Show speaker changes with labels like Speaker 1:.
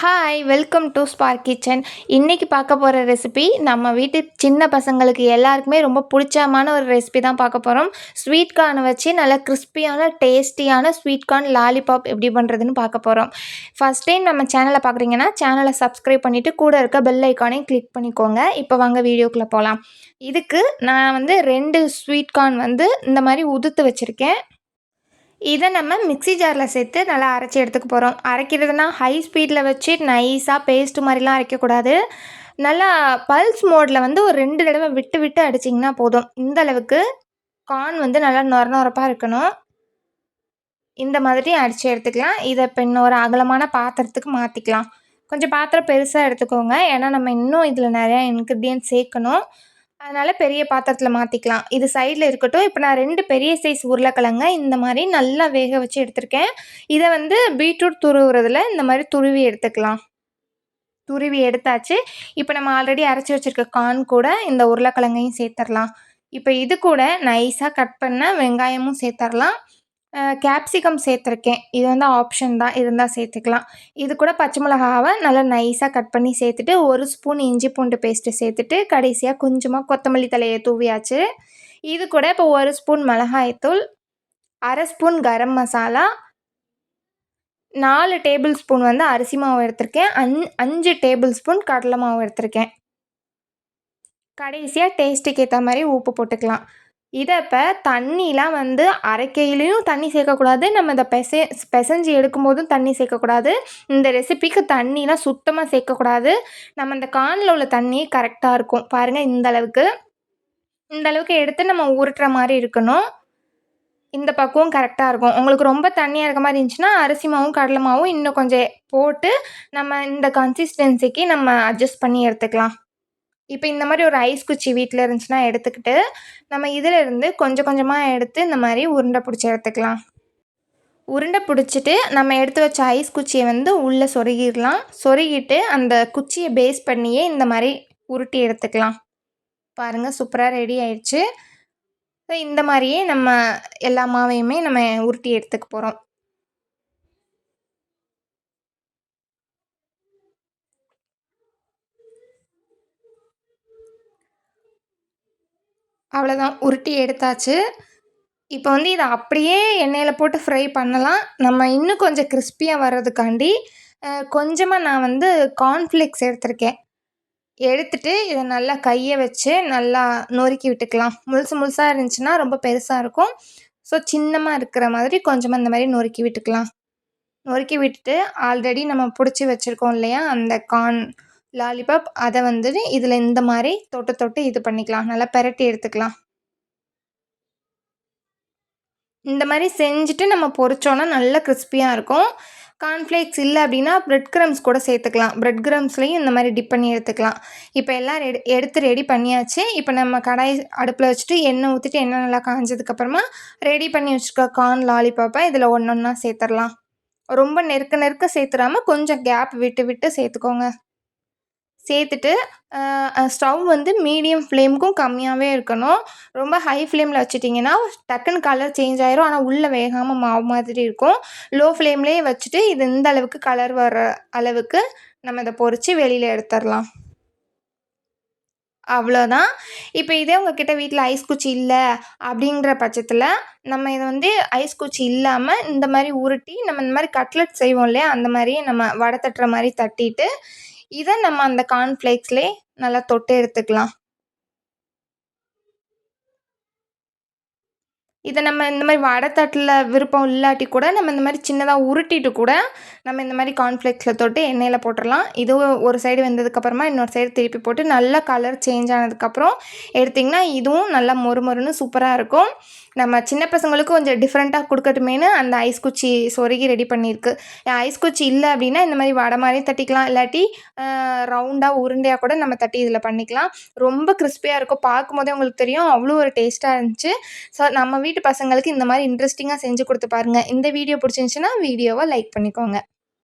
Speaker 1: Hi welcome to spark kitchen இன்றைக்கி பார்க்க போகிற ரெசிபி நம்ம வீட்டு சின்ன பசங்களுக்கு எல்லாருக்குமே ரொம்ப பிடிச்சமான ஒரு ரெசிபி தான் பார்க்க போகிறோம் ஸ்வீட் கார்னை வச்சு நல்லா கிறிஸ்பியான டேஸ்டியான ஸ்வீட் கார்ன் லாலிபாப் எப்படி பண்ணுறதுன்னு பார்க்க போகிறோம் ஃபஸ்ட் டைம் நம்ம சேனலை பார்க்குறீங்கன்னா சேனலை சப்ஸ்கிரைப் பண்ணிவிட்டு கூட இருக்க பெல் ஐக்கானையும் கிளிக் பண்ணிக்கோங்க. இப்போ வாங்க வீடியோக்குள்ளே போகலாம் இதுக்கு நான் வந்து ரெண்டு ஸ்வீட் கார்ன் வந்து இந்த மாதிரி உதுத்து வச்சுருக்கேன். இதை நம்ம மிக்சி ஜாரில் சேர்த்து நல்லா அரைச்சி எடுத்துக்க போகிறோம். அரைக்கிறதுனா ஹை ஸ்பீடில் வச்சு நைஸாக பேஸ்ட்டு மாதிரிலாம் அரைக்கக்கூடாது. நல்லா பல்ஸ் மோடில் வந்து ஒரு ரெண்டு தடவை விட்டு விட்டு அடிச்சிங்கன்னா போதும். இந்த அளவுக்கு கார்ன் வந்து நல்லா நொர நொரப்பாக இருக்கணும். இந்த மாதிரி அடித்து எடுத்துக்கலாம். இதை இப்போ இன்னொரு அகலமான பாத்திரத்துக்கு மாற்றிக்கலாம் கொஞ்சம் பாத்திரம் பெருசாக எடுத்துக்கோங்க. ஏன்னா நம்ம இன்னும் இதில் நிறையா இன்க்ரீடியன்ட் சேர்க்கணும். அதனால் பெரிய பாத்திரத்தில் மாற்றிக்கலாம் இது சைடில் இருக்கட்டும். இப்போ நான் ரெண்டு பெரிய சைஸ் உருளைக்கிழங்க இந்த மாதிரி நல்லா வேக வச்சு எடுத்திருக்கேன். இதை வந்து பீட்ரூட் துருவுறதுல இந்த மாதிரி துருவி எடுத்துக்கலாம். துருவி எடுத்தாச்சு. இப்போ நம்ம ஆல்ரெடி அரைச்சி வச்சுருக்க கான் கூட இந்த உருளைக்கிழங்கையும் சேர்த்துடலாம் இப்போ இது கூட நைஸாக கட் பண்ண வெங்காயமும் சேர்த்துடலாம் கேப்சிகம் சேர்த்துருக்கேன். இது வந்து ஆப்ஷன் தான். இருந்தால் சேர்த்துக்கலாம். இது கூட பச்சை மிளகாவை நல்லா நைஸாக கட் பண்ணி சேர்த்துட்டு ஒரு ஸ்பூன் இஞ்சி பூண்டு பேஸ்ட்டு சேர்த்துட்டு கடைசியாக கொஞ்சமாக கொத்தமல்லி தலையை தூவியாச்சு. இது கூட இப்போ ஒரு ஸ்பூன் மிளகாய்த்தூள் அரை ஸ்பூன் கரம் மசாலா நாலு டேபிள் ஸ்பூன் வந்து அரிசி மாவு எடுத்திருக்கேன். அஞ் அஞ்சு டேபிள் ஸ்பூன் கடலை மாவு எடுத்திருக்கேன். கடைசியாக டேஸ்ட்டுக்கு ஏற்ற மாதிரி உப்பு போட்டுக்கலாம். இதை இப்போ தண்ணிலாம் வந்து அரைக்கையிலையும் தண்ணி சேர்க்கக்கூடாது. நம்ம இதை பெசை பெசஞ்சு எடுக்கும்போதும் தண்ணி சேர்க்கக்கூடாது. இந்த ரெசிபிக்கு தண்ணிலாம் சுத்தமாக சேர்க்கக்கூடாது. நம்ம இந்த கானில் உள்ள தண்ணி கரெக்டாக இருக்கும். பாருங்கள் இந்தளவுக்கு இந்தளவுக்கு இந்த அளவுக்கு எடுத்து நம்ம உருட்டுற மாதிரி இருக்கணும். இந்த பக்குவம் கரெக்டாக இருக்கும். உங்களுக்கு ரொம்ப தண்ணியாக இருக்க மாதிரி இருந்துச்சுன்னா அரிசி மாவும் கடலை மாவும் இன்னும் கொஞ்சம் போட்டு நம்ம இந்த கன்சிஸ்டன்சிக்கு நம்ம அட்ஜஸ்ட் பண்ணி எடுத்துக்கலாம். இப்போ இந்த மாதிரி ஒரு ஐஸ் குச்சி வீட்டில் இருந்துச்சுன்னா எடுத்துக்கிட்டு நம்ம இதில் இருந்து கொஞ்சம் கொஞ்சமாக எடுத்து இந்த மாதிரி உருண்டை பிடிச்சி எடுத்துக்கலாம். உருண்டை பிடிச்சிட்டு நம்ம எடுத்து வச்ச ஐஸ் குச்சியை வந்து உள்ளே சொருகிடலாம். சொருகிட்டு அந்த குச்சியை பேஸ் பண்ணியே இந்த மாதிரி உருட்டி எடுத்துக்கலாம். பாருங்கள் சூப்பராக ரெடி ஆயிடுச்சு. இந்த மாதிரியே நம்ம எல்லா மாவையுமே நம்ம உருட்டி எடுத்துக்க போகிறோம் அவ்வளோதான் உருட்டி எடுத்தாச்சு. இப்போ வந்து இதை அப்படியே எண்ணெயில் போட்டு ஃப்ரை பண்ணலாம். நம்ம இன்னும் கொஞ்சம் கிறிஸ்பியாக வர்றதுக்காண்டி கொஞ்சமாக நான் வந்து கார்ன்ஃப்ளேக்ஸ் எடுத்திருக்கேன். எடுத்துட்டு இதை நல்லா கையை வச்சு நல்லா நொறுக்கி விட்டுக்கலாம். முழுசு முழுசாக இருந்துச்சுன்னா ரொம்ப பெருசாக இருக்கும். ஸோ சின்னமாக இருக்கிற மாதிரி கொஞ்சமாக இந்த மாதிரி நொறுக்கி விட்டுக்கலாம். நொறுக்கி விட்டுட்டு ஆல்ரெடி நம்ம பிடிச்சி வச்சுருக்கோம் இல்லையா? அந்த கார்ன் லாலிபாப் அதை வந்துட்டு இதில் இந்த மாதிரி தொட்டு தொட்டு இது பண்ணிக்கலாம். நல்லா பெரட்டி எடுத்துக்கலாம். இந்த மாதிரி செஞ்சுட்டு நம்ம பொறிச்சோன்னா நல்லா கிறிஸ்பியாக இருக்கும். கார்ன்ஃப்ளேக்ஸ் இல்லை அப்படின்னா ப்ரெட் கிரம்ஸ் கூட சேர்த்துக்கலாம். ப்ரெட் கிரம்ஸ்லேயும் இந்த மாதிரி டிப் பண்ணி எடுத்துக்கலாம். இப்போ எல்லாம் ரெடி எடுத்து ரெடி பண்ணியாச்சு. இப்போ நம்ம கடாய் அடுப்பில் வச்சுட்டு எண்ணெய் ஊற்றிட்டு எண்ணெய் நல்லா காஞ்சதுக்கப்புறமா ரெடி பண்ணி வச்சுருக்க கார்ன் லாலிபாப்பை இதில் ஒன்று ஒன்றா சேர்த்துடலாம். ரொம்ப நெருக்க நெருக்க சேர்த்துடாமல் கொஞ்சம் கேப் விட்டு விட்டு சேர்த்துக்கோங்க. சேர்த்துட்டு ஸ்டவ் வந்து மீடியம் ஃப்ளேமுக்கும் கம்மியாகவே இருக்கணும். ரொம்ப ஹை ஃப்ளேமில் வச்சுட்டிங்கன்னா டக்குன்னு கலர் சேஞ்ச் ஆயிரும். ஆனால் உள்ளே வேகாமல் மாவு மாதிரி இருக்கும். லோ ஃப்ளேம்லேயே வச்சுட்டு இது இந்த அளவுக்கு கலர் வர அளவுக்கு நம்ம இதை பொறிச்சு வெளியில் எடுத்துடலாம். அவ்வளோதான். இப்போ இதே உங்ககிட்ட வீட்டில் ஐஸ் குச்சி இல்லை அப்படிங்கிற பட்சத்தில் நம்ம இதை வந்து ஐஸ் குச்சி இல்லாமல் இந்த மாதிரி உருட்டி நம்ம இந்த மாதிரி கட்லெட் செய்வோம் இல்லையா? அந்த மாதிரியே நம்ம வடை தட்டுற மாதிரி தட்டிட்டு இதை நம்ம அந்த கார்ன்ஃப்ளேக்ஸ்லேயே நல்லா தொட்டு எடுத்துக்கலாம். இதை நம்ம இந்த மாதிரி வடை தட்டில் விருப்பம் இல்லாட்டி கூட நம்ம இந்த மாதிரி சின்னதாக உருட்டிட்டு கூட நம்ம இந்த மாதிரி கார்ன்ஃப்ளேக்ஸில் தொட்டு எண்ணெயில் போட்டுடலாம் இதுவும் ஒரு சைடு வெந்ததுக்கப்புறமா இன்னொரு சைடு திருப்பி போட்டு நல்லா கலர் சேஞ்ச் ஆனதுக்கப்புறம் எடுத்திங்கன்னா இதுவும் நல்லா மொறு மொறுன்னு சூப்பராக இருக்கும். நம்ம சின்ன பசங்களுக்கு கொஞ்சம் டிஃப்ரெண்ட்டாக கொடுக்கட்டுமேனு அந்த ஐஸ் குச்சி சொருகி ரெடி பண்ணியிருக்கு. ஐஸ் குச்சி இல்லை அப்படின்னா இந்த மாதிரி வடை மாதிரி தட்டிக்கலாம். இல்லாட்டி ரவுண்டாக உருண்டையாக கூட நம்ம தட்டி இதில் பண்ணிக்கலாம். ரொம்ப கிறிஸ்பியாக இருக்கும். பார்க்கும்போதே உங்களுக்கு தெரியும். அவ்வளோ ஒரு டேஸ்ட்டாக இருந்துச்சு. ஸோ நம்ம வீட்டு பசங்களுக்கு இந்த மாதிரி இன்ட்ரெஸ்டிங்காக செஞ்சு கொடுத்து பாருங்கள் இந்த வீடியோ பிடிச்சிருந்துச்சின்னா வீடியோவை லைக் பண்ணிக்கோங்க.